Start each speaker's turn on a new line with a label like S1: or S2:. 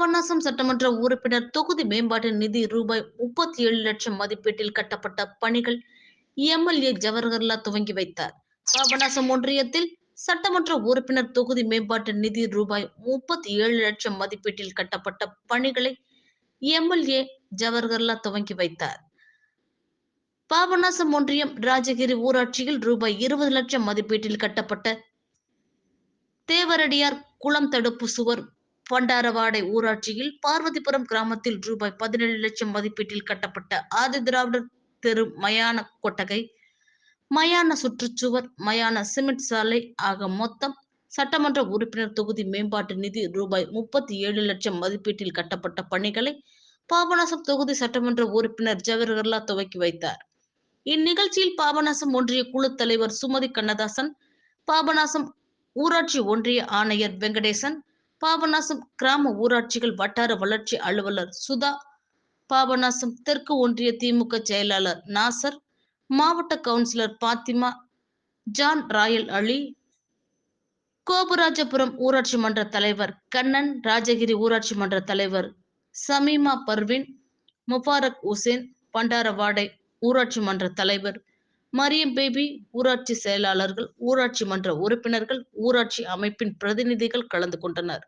S1: பாபநாசம் சட்டமன்ற உறுப்பினர் தொகுதி மேம்பாட்டு நிதி ரூபாய் முப்பத்தி ஏழு லட்சம் மதிப்பீட்டில் கட்டப்பட்ட பணிகள் எம்எல்ஏ ஜவஹர்லா துவங்கி வைத்தார். பாபநாசம் ஒன்றியத்தில் சட்டமன்ற உறுப்பினர் தொகுதி மேம்பாட்டு நிதி ரூபாய் முப்பத்தி ஏழு லட்சம் மதிப்பீட்டில் கட்டப்பட்ட பணிகளை எம்எல்ஏ ஜவஹர்லா துவங்கி வைத்தார். பாபநாசம் ஒன்றியம் ராஜகிரி ஊராட்சியில் ரூபாய் இருபது லட்சம் மதிப்பீட்டில் கட்டப்பட்ட தேவரடியார் குளம் தடுப்பு சுவர் பண்டாரவாடை ஊராட்சியில் பார்வதிபுரம் கிராமத்தில் ரூபாய் பதினேழு லட்சம் மதிப்பீட்டில் கட்டப்பட்ட ஆதி திராவிடர் தெரு மயான கொட்டகை மயான சுற்றுச்சுவர் மயான சிமெண்ட் சாலை ஆக மொத்தம் சட்டமன்ற உறுப்பினர் தொகுதி மேம்பாட்டு நிதி ரூபாய் முப்பத்தி ஏழு லட்சம் மதிப்பீட்டில் கட்டப்பட்ட பணிகளை பாபநாசம் தொகுதி சட்டமன்ற உறுப்பினர் ஜவஹர்லால் துவக்கி வைத்தார். இந்நிகழ்ச்சியில் பாபநாசம் ஒன்றிய குழு தலைவர் சுமதி கண்ணதாசன் பாபநாசம் ஊராட்சி ஒன்றிய ஆணையர் வெங்கடேசன் பாபநாசம் கிராம ஊராட்சிகள் வட்டார வளர்ச்சி அலுவலர் சுதா பாபநாசம் தெற்கு ஒன்றிய திமுக செயலாளர் நாசர் மாவட்ட councillor Fathima John Royal Ali Gopurajapuram ஊராட்சி மன்ற தலைவர் கண்ணன் ராஜகிரி ஊராட்சி மன்ற தலைவர் சமீமா பர்வின் முபாரக் உசேன் பண்டாரவாடை ஊராட்சி மன்ற தலைவர் மரியம் பேபி ஊராட்சி செயலாளர்கள் ஊராட்சி மன்ற உறுப்பினர்கள் ஊராட்சி அமைப்பின் பிரதிநிதிகள் கலந்து கொண்டனர்.